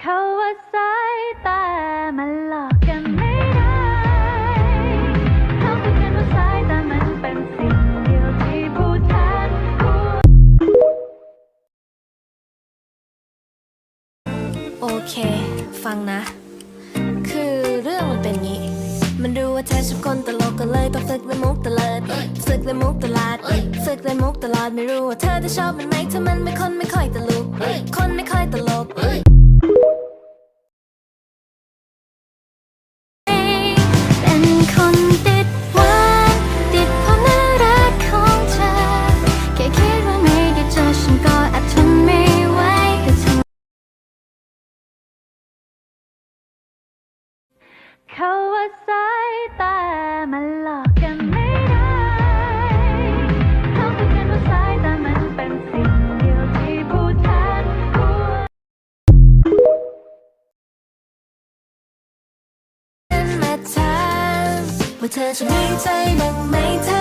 เขาว่าสายตามันหลอกกันไม่ได้ เขาพูดกันว่าสายตามันเป็นสิ่งเดียวที่ผู้แทนโอเค ฟังนะ คือเรื่องมันเป็นงี้ มันรู้ว่าเธอชอบคนตลกก็เลยต้องฝึกเล่นมุกตลอดฝึกเล่นมุกตลอดฝึกเล่นมุกตลอดไม่รู้ว่าเธอจะชอบมันไหมถ้ามันไม่คนไม่ค่อยตลก เขาว่าสายตามันหลอกกันไม่ได้ เขาพูดกันว่าสายตามันเป็นสิ่งเดียวที่พูดแทนหัวมาถามว่าเธอจะมีใจบ้างไหมเธอ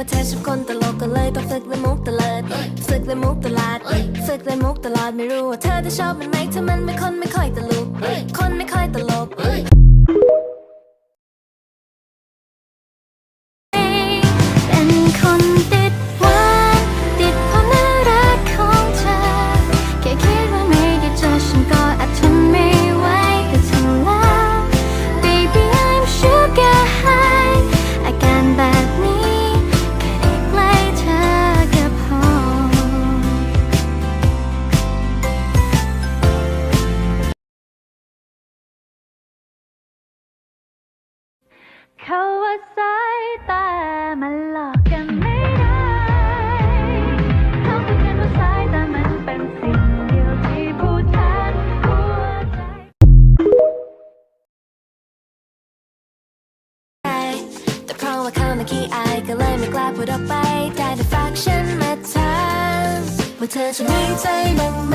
ว่าเธอชอบคนตลกก็เลยต้องฝึกเล่นมุกตลอดฝึกเล่นมุกตลาดฝึกเล่นมุกตลอดไม่รู้ว่าเธอจะชอบมันไหมถ้ามันไม่คนไม่ค่อยตลกคนไม่ค่อยตลก เขาว่าสายตามันหลอกกันไม่ได้ เขาพูดกันว่าสายตามันเป็นสิ่งเดียวที่พูดแทนหัวใจ แต่เพราะว่าเขาไม่ขี้อายก็เลยไม่กล้าพูดออกไป ได้แต่ฝากฉันมาถามว่าเธอจะมีใจบ้างไหม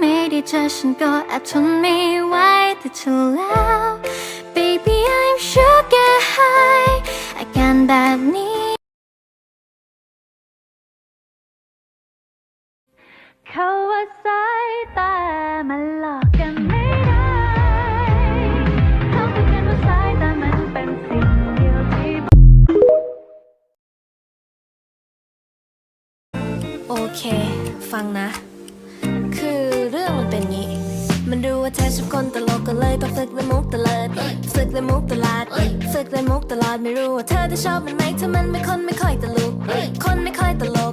ไม่ได้เจอฉันก็แอบทนไม่ไหวแต่เธอแล้ว Baby I'm sugar high อาการแบบนี้เขาว่าสายตามันหลอกกันไม่ได้เขาพูดกันว่าสายตามันเป็นสิ่งเดียวที่โอเค ฟังนะ เลยต้องฝึกเล่นมุกตลอดฝึกเล่นมุกตลาดฝึกเล่นมุกตลอดไม่รู้ว่าเธอจะชอบมันไหมถ้ามันไม่คนไม่ค่อยตลกคนไม่ค่อยตลก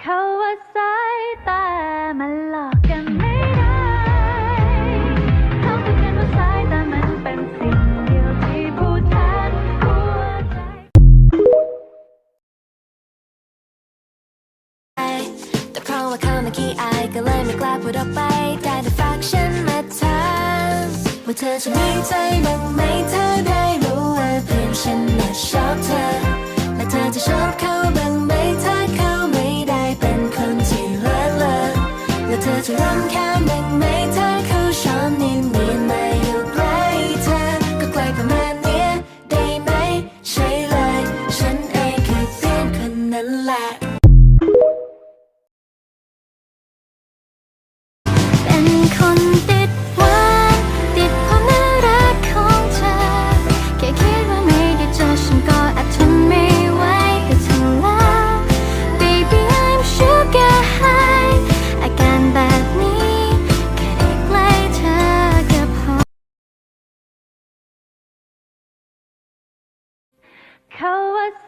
เขาว่าสายตามันหลอกกันไม่ได้เขาคือกว่าสายตามันเป็นสิ่งเดียวที่พูดแทนหัวแต่เพราะว่าเขามาขี้อายก็เลยไม่กล้าพูดออกไปแต่ฝากฉันมาถามว่าเธอจะมีใจบ้างไหมเธอได้รู้ว่าเพี่อฉันน่ะชอบเธอและเธอจะชอบเขาบ้างไหม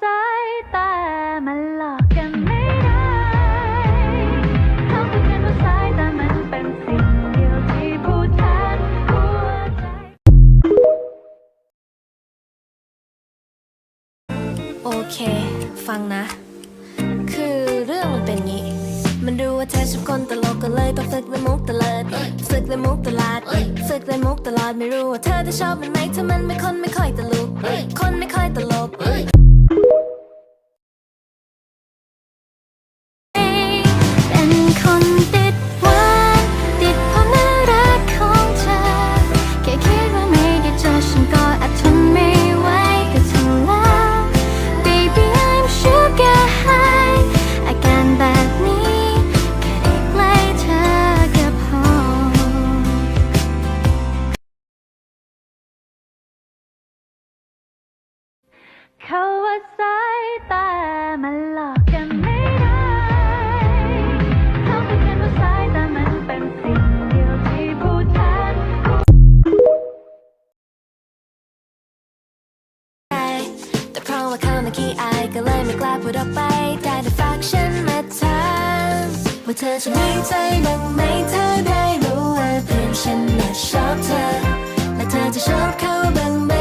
สายตามันหลอกกันไม่ได้เขาพูดกันว่าสายตามันเป็นสิ่งเดียวที่พูดแทนหัวใจ โอเค ฟังนะ คือเรื่องมันเป็นงี้ มันดูว่าเธอชอบคนตลกก็เลยต้องฝึกและมุกตลอดฝึกและมุกตลาดฝึกและมุกตลอดไม่รู้ว่าเธอจะชอบมันไหมถ้ามันไม่คนไม่ค่อยตลกคนไม่ค่อยตลก เขาว่าสายตามันหลอกกันไม่ได้เขาเป็นกันว่าสายตามันเป็นสิ่งเดียวที่พูดแทนแต่เพราะว่าเขามาขี้อก็เลยไม่กล้าพูดออกไปแต่ฝากฉันมาถามว่าเธอจะมีใจดังไหมเธอได้รู้ว่าเพียงฉันน่ะชอบเธอและเธอจะชอบเขาบ้างไหม